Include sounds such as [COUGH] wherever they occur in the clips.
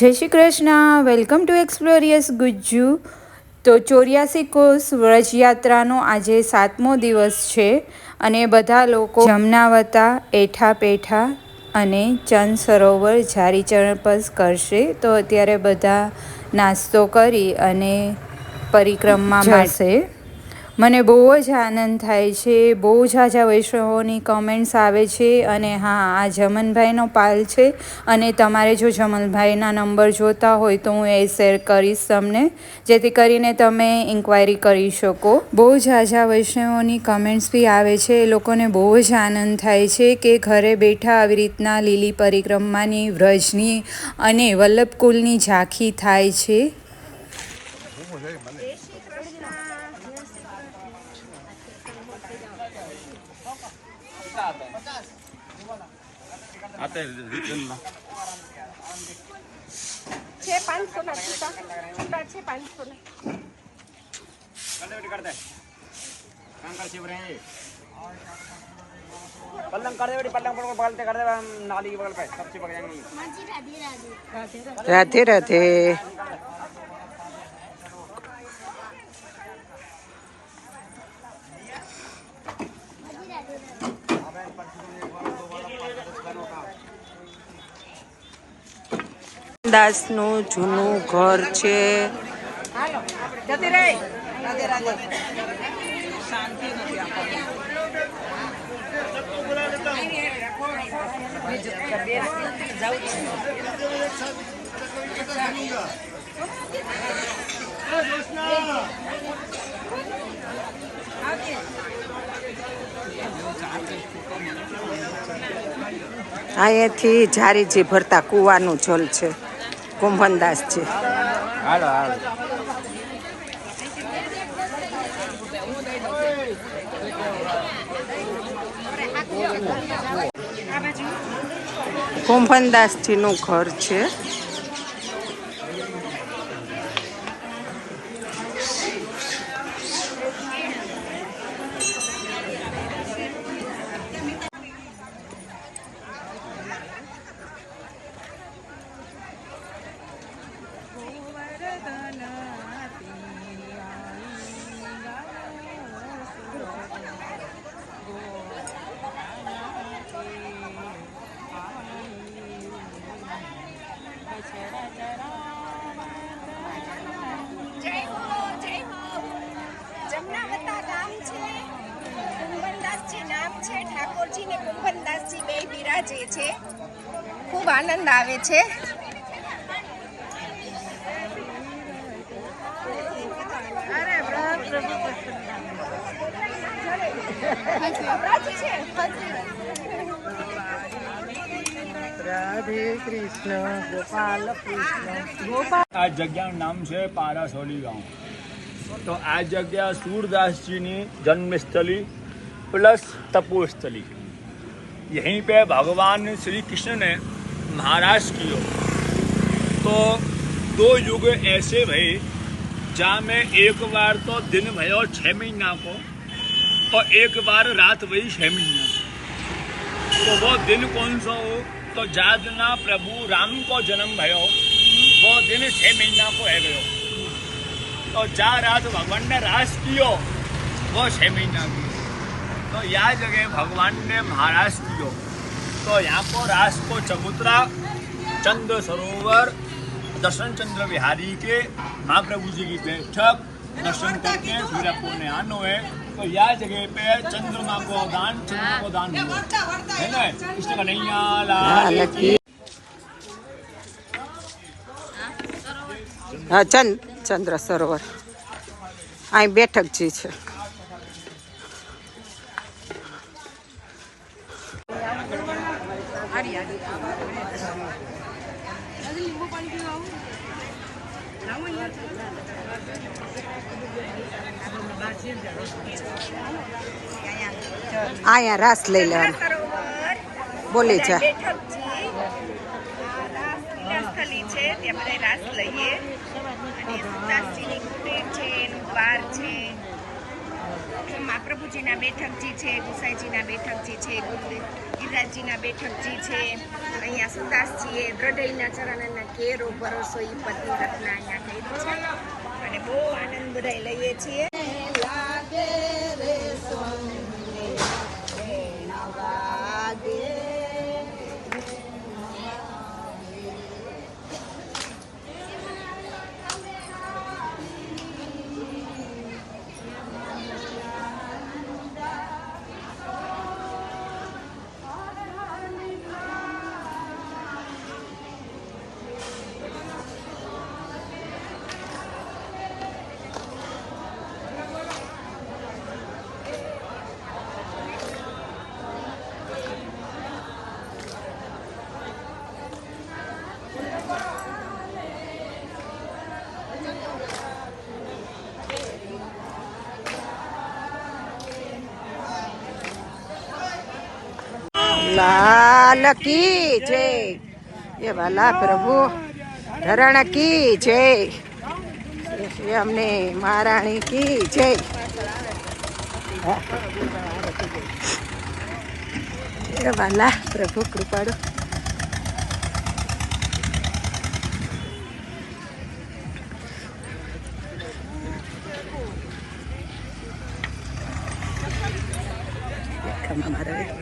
જય Shri Krishna. Welcome to explorious Gujju. તો ચોર્યાસી કોષ વ્રજયાત્રાનો આજે સાતમો દિવસ છે અને બધા લોકો જમનાવતા એઠા પેઠા અને ચંદ સરોવર જારી ચરણપસ કરશે. તો અત્યારે બધા નાસ્તો કરી અને પરિક્રમા જશે મને બહુ જ આનંદ થાય છે, બહુ ઝાઝા વૈષ્ણવોની કમેન્ટ્સ આવે છે અને હા, આ જમનભાઈનો પાલ છે અને તમારે જો જમનભાઈના નંબર જોતા હોય તો હું એ શેર કરીશ તમને, જેથી કરીને તમે ઇન્ક્વાયરી કરી શકો. બહુ ઝાઝા વૈષ્ણવોની કમેન્ટ્સ બી આવે છે, એ લોકોને બહુ જ આનંદ થાય છે કે ઘરે બેઠા આવી રીતના લીલી પરિક્રમાની, વ્રજની અને વલ્લભકુલની ઝાંખી થાય છે. பார்த்தா இருக்குன்னா छः पाँच सौ छः पाँच सौ ना कर पलंग कर दे पलंग बगल से कर दे नाली के बगल सब छिप जाएंगे राधे राधे દાસનું જૂનું ઘર છે. અહીંયાથી ઝારીજી ભરતા કૂવાનું જલ છે. કુંભનદાસ છે. હાલો હાલો. કુંભનદાસજીનું ઘર છે. આનંદ આવે છે. રાધે કૃષ્ણ ગોપાલ કૃષ્ણ આ જગ્યાનું નામ છે પારાસોલી ગામ. તો આ જગ્યા સૂરદાસજીની જન્મસ્થલી પ્લસ તપોસ્થલી યહીં પે ભગવાન શ્રી કૃષ્ણને ने की कियो तो दो युग ऐसे भये जहाँ में एक बार तो दिन भयो छः महीना को, और एक बार रात भई छः महीना तो वो दिन कौन सा हो? तो जादना प्रभु राम को जन्म भयो वो दिन छः महीना को है गयो तो जा रात भगवान ने रास कियो, वो छः महीना की तो यह जगह भगवान ने महाराज कियो। तो यहाँ को रास को चबूतरा चंद्र सरोवर दर्शन चंद्र विहारी के महाप्रभु जी की बैठक दर्शन करके फिर आपको ने आनो है तो यह जगह पे चंद्रमा को दान चंद्र को दान हुआ है ना कृष्ण कन्हैया लाल की હા ચંદ ચંદ્ર સરોવર અહીં બેઠકજી છે અહીંયા રાસ લઈ લેવાનું બોલી જા. બધા મહાપ્રભુજીના બેઠકજી છે, ગુસાઈજીના બેઠકજી છે ગુરુ ગિરિરાજજીના બેઠકજી છે, અહીંયા સુદાસજીએ દ્રઢઈના ચરણના કેરો ભરોસો ઈ પત્ની અહીંયા કર્યું છે. અને બહુ આનંદ બધાય લઈએ છીએ. લાલ કી જય એ વાલા પ્રભુ ધરણ કી શ્રી અમને મહારાણી કી જય એ વાલા પ્રભુ કૃપાળુ Come on, તો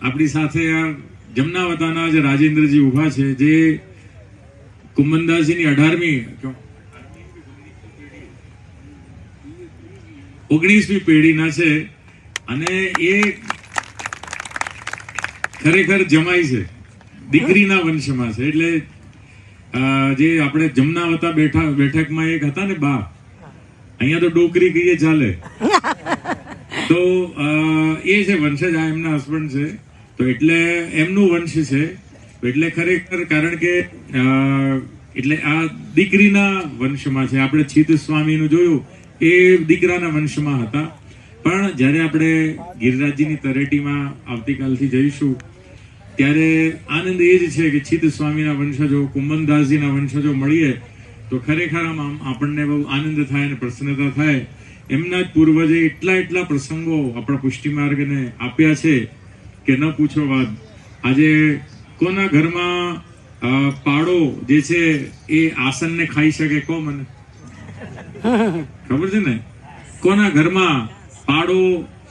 આપણી સાથે આ જમનાવતાના જે રાજેન્દ્રજી ઊભા છે જે કુંભનદાસજીની અઢારમી ઓગણીસમી પેઢીના છે અને એ ખરેખર જમાઈ છે દીકરીના વંશમાં છે. એટલે જે આપણે જમનાવતા બેઠા બેઠકમાં એક હતા ને બા અહીંયા તો ડોકરી કહીએ ચાલે. [LAUGHS] તો એ છે વંશજ આ એમના હસબન્ડ છે. તો એટલે એમનું વંશ છે. એટલે ખરેખર કારણ કે એટલે આ દીકરીના વંશમાં છે. આપણે છીત સ્વામીનું જોયું, એ દીકરાના વંશમાં હતા. પણ જ્યારે આપણે ગિરિરાજજીની તરેટીમાં આવતીકાલથી જઈશું, ત્યારે આનંદ એ જ છે કે છીત સ્વામીના વંશજો કુંભનદાસજીના વંશજો મળીએ, તો ખરેખર આમ આપણને બહુ આનંદ થાય અને પ્રસન્નતા થાય. એમના જ પૂર્વજે એટલા એટલા પ્રસંગો આપણા પુષ્ટિ માર્ગને આપ્યા છે. કે ન પૂછો વાત. આજે કોના ઘરમાં પાડો જે છે એ આસનને ખાઈ શકે કો મને. ખબર છે ને? કોના ઘરમાં પાડો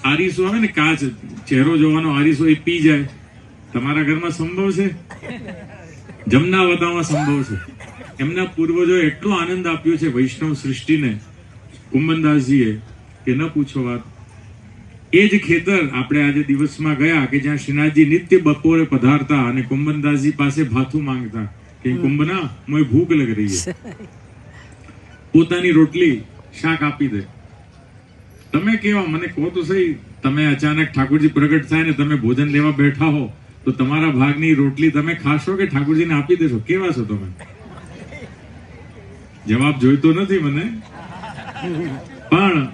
આરીસો આવે ને કાચ, ચહેરો જોવાનો આરીસો એ પી જાય. તમારા ઘરમાં સંભવ છે? જમનાવતામાં સંભવ છે. એમના પૂર્વજો એટલો આનંદ આપ્યો છે વૈષ્ણવ સૃષ્ટિને, કુંભનદાસજીએ, કે ન પૂછો વાત. એ જ ખેતર આપણે આજે દિવસમાં ગયા કે જ્યાં શ્રીનાથજી નિત્ય બપોરે પધારતા અને કુંભનદાસજી પાસે ભાથું માંગતા કે કુંભના મોય ભૂખ લગ રહી છે [LAUGHS] પોતાની રોટલી શાક આપી દે. તમે કેવા? મને કહો તો સહી તમે અચાનક ઠાકોરજી પ્રગટ થાય ને તમે ભોજન લેવા બેઠા હો તો તમારા ભાગની રોટલી તમે ખાશો કે ઠાકોરજીને આપી દેશો? કેવા છો તમે? જવાબ જોઈતો નથી મને. [LAUGHS] પણ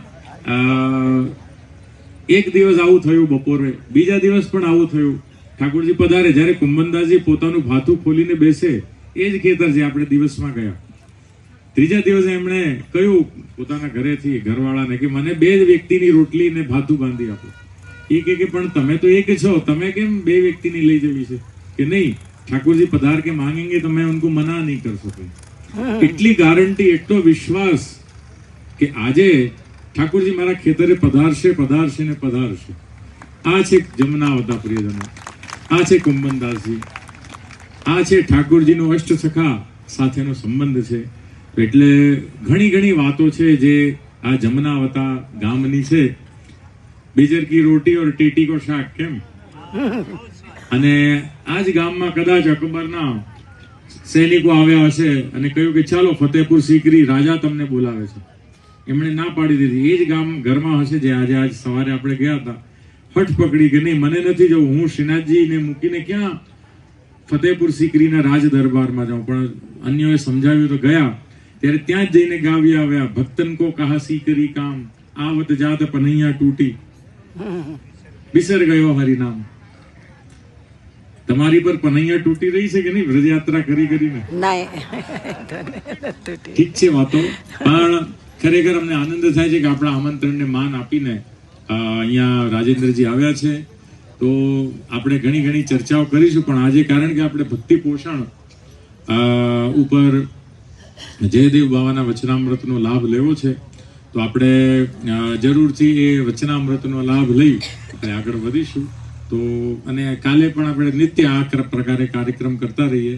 એક દિવસ આવું થયું બપોરે બીજા દિવસ પણ આવું થયું. ઠાકોરજી પધારે જ્યારે કુંભનદાસજી પોતાનું ભાથું ખોલીને બેસે એ જ ખેતર આપણે દિવસમાં ગયા. ત્રીજા દિવસે એમણે કહ્યું પોતાના ઘરેથી ઘરવાળાને કે મને બે વ્યક્તિની રોટલી ને ભાથું બાંધી આપો. એ કે કે પણ તમે તો એક છો તમે કેમ બે વ્યક્તિની લઈ જવી છે? કે નહીં ઠાકોરજી પધાર કે માંગેંગે તમે ઉनको મના નહીં કર એટલી ગારંટી એટલો વિશ્વાસ કે આજે ઠાકોરજી મારા ખેતરે પધારશે પધારશે ને પધારશે. આ છે જમનાવતા પ્રિયજનો. આ છે કુંભનદાસજી. આ છે ઠાકોરજીનો અષ્ટ સખા સાથેનો સંબંધ છે. એટલે ઘણી ઘણી વાતો છે જે આ જમનાવતા ગામની છે. બેજર કી રોટી ઓર ટીટી કો શાક, કેમ? અને આ જ ગામમાં કદાચ અકબરના સૈનિકો આવ્યા હશે અને કહ્યું કે ચાલો ફતેહપુર સિકરી રાજા તમને બોલાવે છે. એમણે ના પાડી દીધી. એ જ ગામ ઘરમાં હશે જે આજે આજ સવારે આપણે ગયા હતા. હઠ પકડી કે નહીં મને નથી જવું. હું શ્રીનાથજીને મૂકીને ક્યાં ફતેહપુર સિકરીના રાજ દરબારમાં જાઉં? પણ અન્યોએ સમજાવ્યું તો ગયા. ત્યારે ત્યાં જ જઈને ગાવી આવ્યા. ભક્તન કો કહા સિકરી કામ? આવત જાત પનૈયા તૂટી. બિસર ગયો હરિનામ. તમારી પર પનૈયા તૂટી રહી છે કે નહીં? વ્રજયાત્રા કરી કરીને? [LAUGHS] ઠીક છે વાતો. પણ ખરેખર અમને આનંદ થાય છે કે આપણા આમંત્રણને માન આપીને અહીંયા રાજેન્દ્રજી આવ્યા છે. તો આપણે ઘણી ઘણી ચર્ચાઓ કરીશું, પણ આજે કારણ કે આપણે ભક્તિ પોષણ ઉપર જયદેવ બાવાના વચનામૃતનો લાભ લેવો છે, તો આપણે જરૂરથી એ વચનામૃતનો લાભ લઈ આપણે આગળ વધીશું. તો, અને કાલે પણ આપણે નિત્ય આ પ્રકારે કાર્યક્રમ કરતા રહીએ.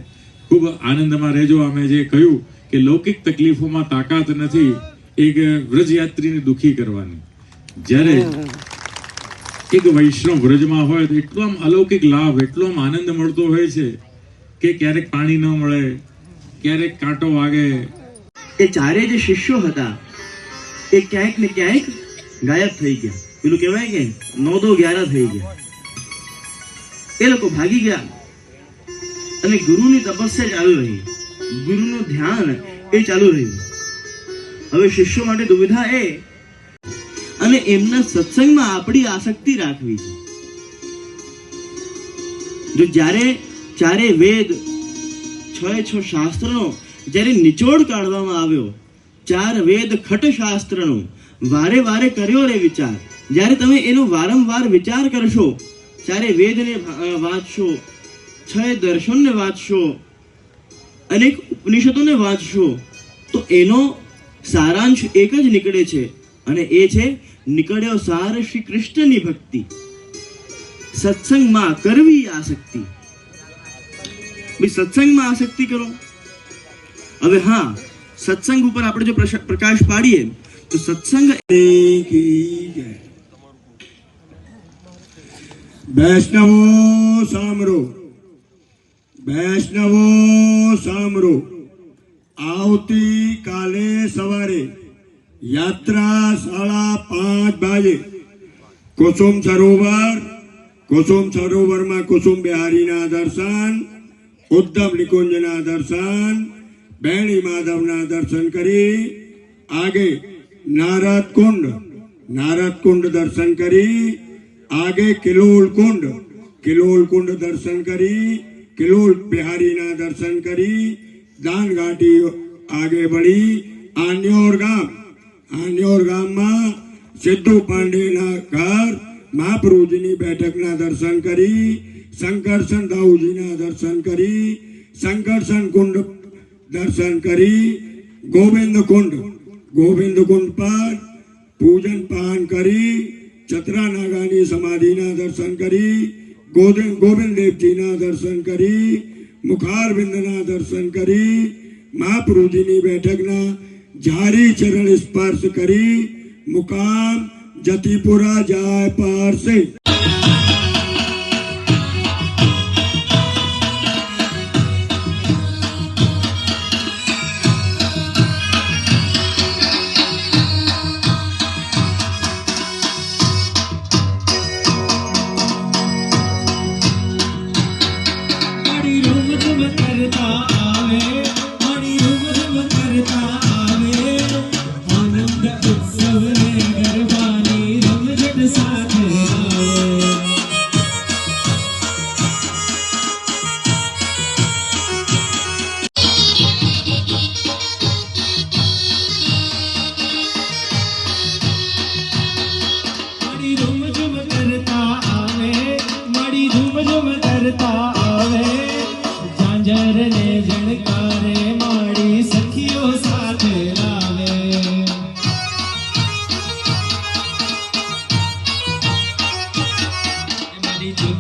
ખૂબ આનંદમાં રહેજો. અમે જે કહ્યું કે લૌકિક તકલીફોમાં તાકાત નથી એક વ્રજયાત્રીને દુખી કરવાની. જ્યારે એક વૈષ્ણવ વ્રજમાં હોય તો એટલો આમ અલૌકિક લાભ, એટલો આમ આનંદ મળતો હોય છે કે ક્યારેક પાણી ન મળે, ક્યારેક કાંટો વાગે. એ ચારે જે શિષ્યો હતા, એ ક્યાંક ને ક્યાંક ગાયબ થઈ ગયા. પેલું કહેવાય કે નવ દો ગ્યારા થઈ ગયા. એ લોકો ભાગી ગયા અને ગુરુની તપસ્યા ચાલુ રહી. ગુરુનું ધ્યાન એ ચાલુ રહ્યું. હવે શિષ્યો માટે દુવિધા એ અને એમના સત્સંગમાં આપણી આસક્તિ રાખવી છે. જો જ્યારે ચારે વેદ, છ છ શાસ્ત્રનો જ્યારે નિચોડ કાઢવામાં આવ્યો, ચાર વેદ ખટ શાસ્ત્રનો, વારે વારે કર્યો રે વિચાર. જ્યારે તમે એનો વારંવાર વિચાર કરશો, ચારે વેદને વાંચશો, છ દર્શનને વાંચશો, અનેક ઉપનિષદોને વાંચશો, તો એનો સારાંશ એક જ નીકળે છે અને એ છે, નીકળ્યો સાર શ્રી કૃષ્ણની ભક્તિ. સત્સંગમાં કરવી આસક્તિ. સત્સંગમાં આસક્તિ કરો. હવે હા, સત્સંગ ઉપર આપણે જો પ્રકાશ પાડીએ, તો સત્સંગ વૈષ્ણવો સાંભળો. વૈષ્ણવો સાંભળો. આવતી યાત્રા સાડા પાંચ વાગે કુસુમ સરોવર કુસુમ સરોવરમાં કુસુમ બિહારીના દર્શન ઉદ્ધમ નિકુંજના દર્શન બેણી માધવના દર્શન કરી આગે નારદ કુંડ નારદ કુંડ દર્શન કરી આગે કિલોલ કુંડ કિલોલ કુંડ દર્શન કરી કિલોલ બિહારીના દર્શન કરી દાન ઘાટી આગે બળી આન્યોર ગામ આન્યોર ગામમાં સિદ્ધુ પાંડેના ઘર મહાપ્રભુજીની બેઠકના દર્શન કરી, શંકરસન દાઉજીના દર્શન કરી, શંકરસન કુંડ દર્શન કરી, ગોવિંદ કુંડ ગોવિંદ કુંડ પર પૂજન પાન કરી ચતરા નાગાની સમાધિના દર્શન કરી ગોવિંદ ગોવિંદ દેવજીના દર્શન કરી, મુખારવિંદના દર્શન કરી, મહાપ્રભુજીની બેઠકના જારી ચરણ સ્પર્શ કરી મુકામ જતીપુરા જાય પારસે.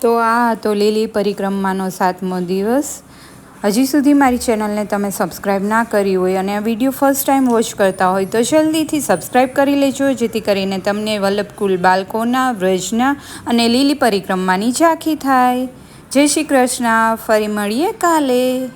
તો આ હતો લીલી પરિક્રમાનો સાતમો દિવસ. હજી સુધી મારી ચેનલને તમે સબસ્ક્રાઈબ ના કરી હોય અને આ વીડિયો ફર્સ્ટ ટાઈમ વોચ કરતા હોય તો જલ્દીથી સબસ્ક્રાઈબ કરી લેજો, જેથી કરીને તમને વલ્લભકુલ બાળકોના, વ્રજના અને લીલી પરિક્રમાની ઝાંખી થાય. જય શ્રી કૃષ્ણ, ફરી મળીએ કાલે.